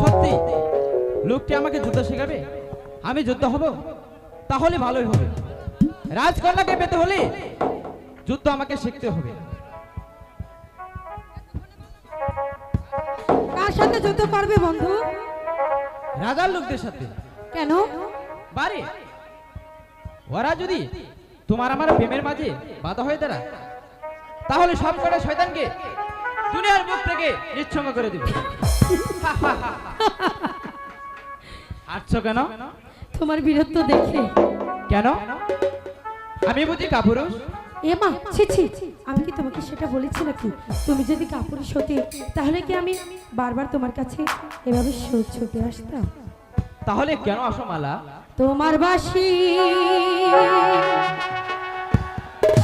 সত্যি? লোকটি আমাকে যুদ্ধ শেখাবে? আমি যুদ্ধ হব? তাহলে ভালোই হবে। রাজকন্যাকে পেতে হলে যুদ্ধ আমাকে শিখতে হবে। কার সাথে যুদ্ধ করবে বন্ধু? রাজার লোকদের সাথে। কেন? বারে। ওরা যদি তোমার আমার প্রেমের মাঝে বাধা হয়ে দাঁড়ায় তাহলে সব কটা শয়তানকে দুনিয়ার মুখ থেকে করে দিব। হাসছো কেন? তোমার বীরত্ব দেখে। কেন? আমি বুঝি কাপুরুষ? এমা ছি ছি আমি কি তোমাকে সেটা বলেছি নাকি? তুমি যদি কাপুরুষ হতে তাহলে কি আমি বারবার তোমার কাছে এভাবে ছুটে আসতাম? তাহলে কেন আসো মালা? তোমার বাসি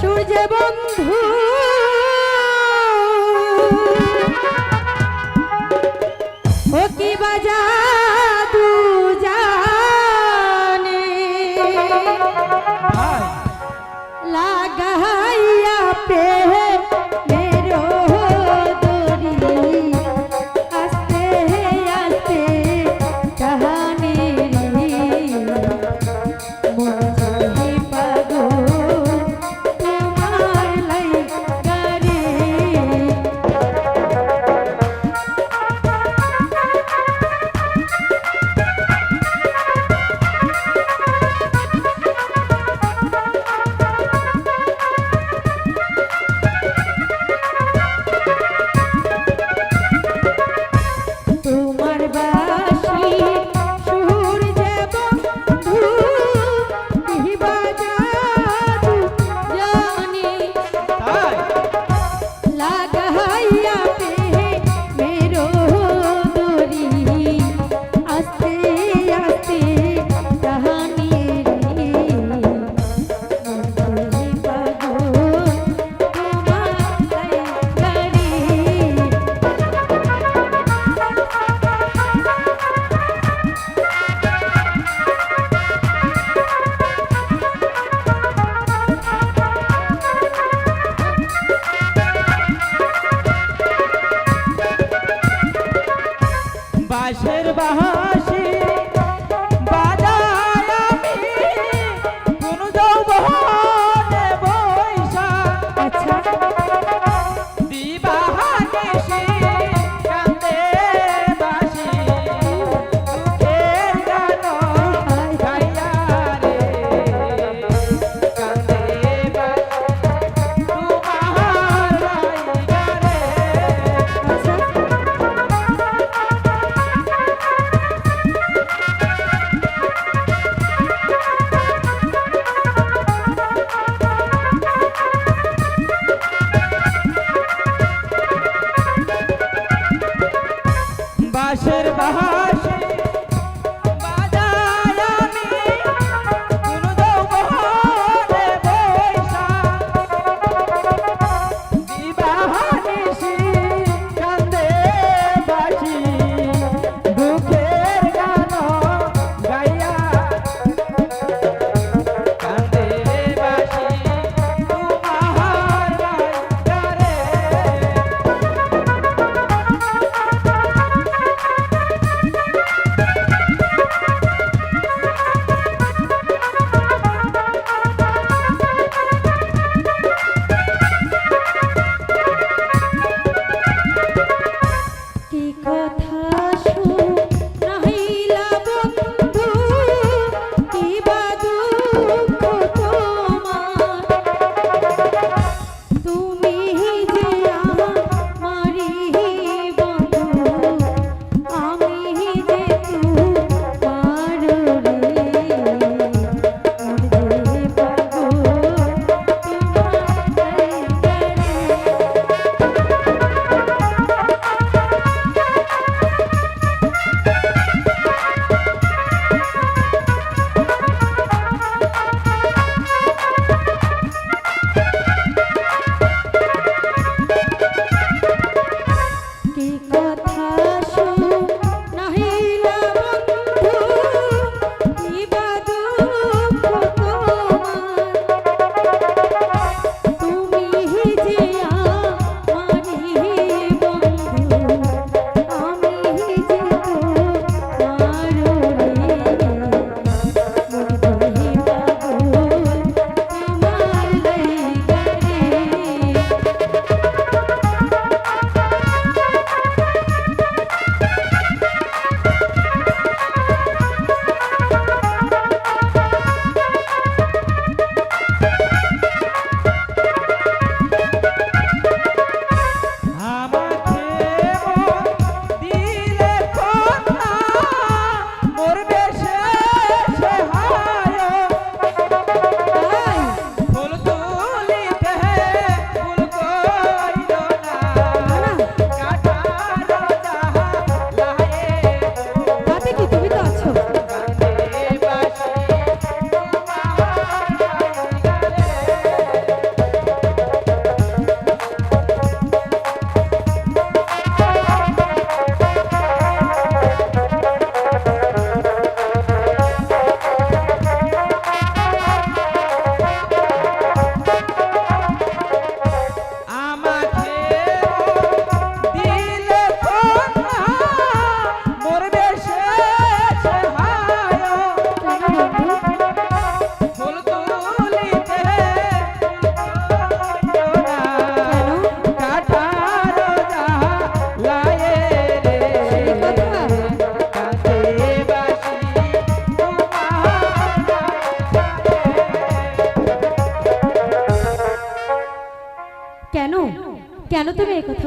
সূর্য বন্ধু বাঁশের বাঁশি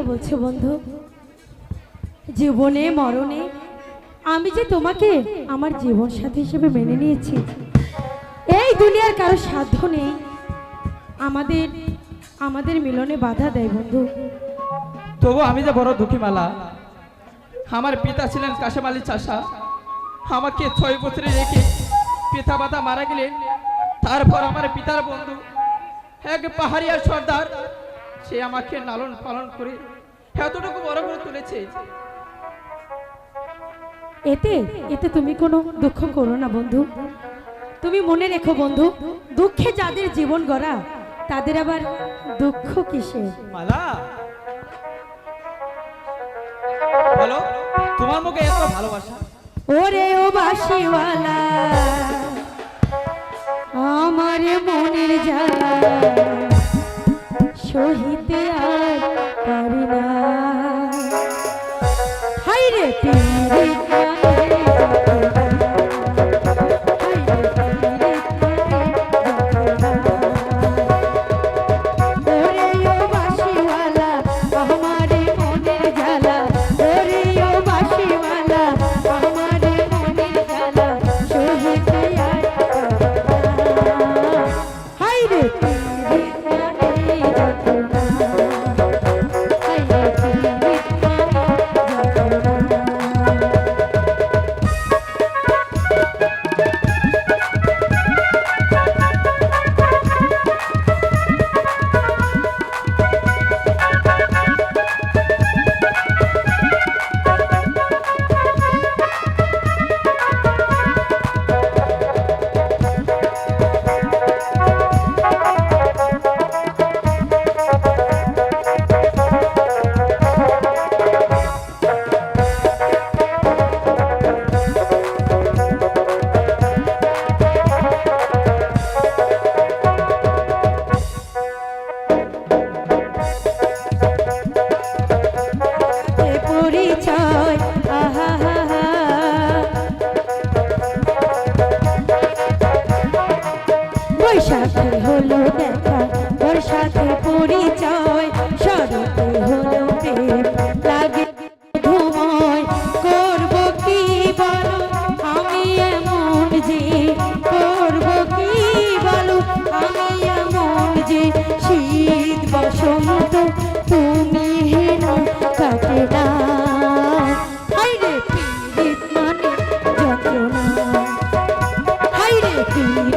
বলছো, বন্ধু? জীবনে, মরণে, আমি যে তোমাকে আমার জীবন সাথী হিসেবে মেনে নিয়েছি, এই দুনিয়ার কারও সাধ্য নেই। আমাদের আমাদের মিলনে বাধা দেয়, বন্ধু। তবু আমি যে বড় দুঃখী মালা, আমার পিতা ছিলেন কাশেম আলী চাষা। আমাকে ছয় বছরে রেখে পিতা মাতা মারা গেলেন তারপর আমার পিতার বন্ধু, এক পাহাড়িয়ার সর্দার সে আমাকে লালন পালন করে এতটুকু বড় করে তুলেছে। এতে এতে তুমি কোনো দুঃখ করো না বন্ধু। তুমি মনে রেখো বন্ধু দুঃখে যাদের জীবন গড়া তাদের আবার দুঃখ কিসে মালা! বলো তোমার মুখে এত ভালোবাসা? ওরে ও বাসিওয়ালা আমার মনের জ্বালা। সহিতে আর পারি না। হাই রে পীড়িত প্রাণে ওরে যন্ত্রণা হাইরে। পীড়িত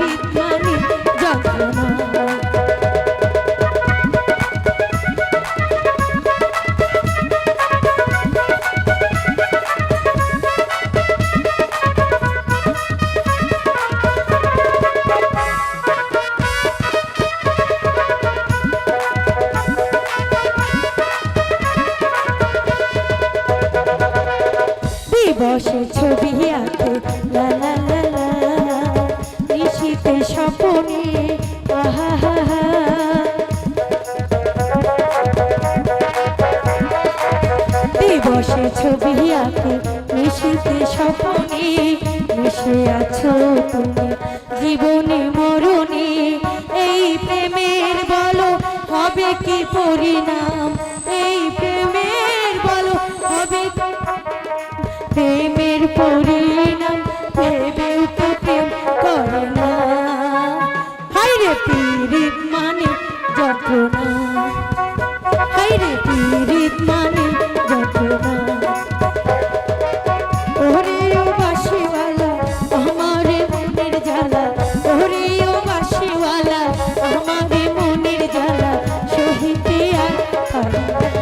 দিবসে ছবি মিশিতে মিশে আছো তুমি। জীবনে মরণে এই প্রেমের বলো, হবে কি পরিণাম? এই প্রেমের বলো, হবে প্রেমের পরিণাম 算了，了。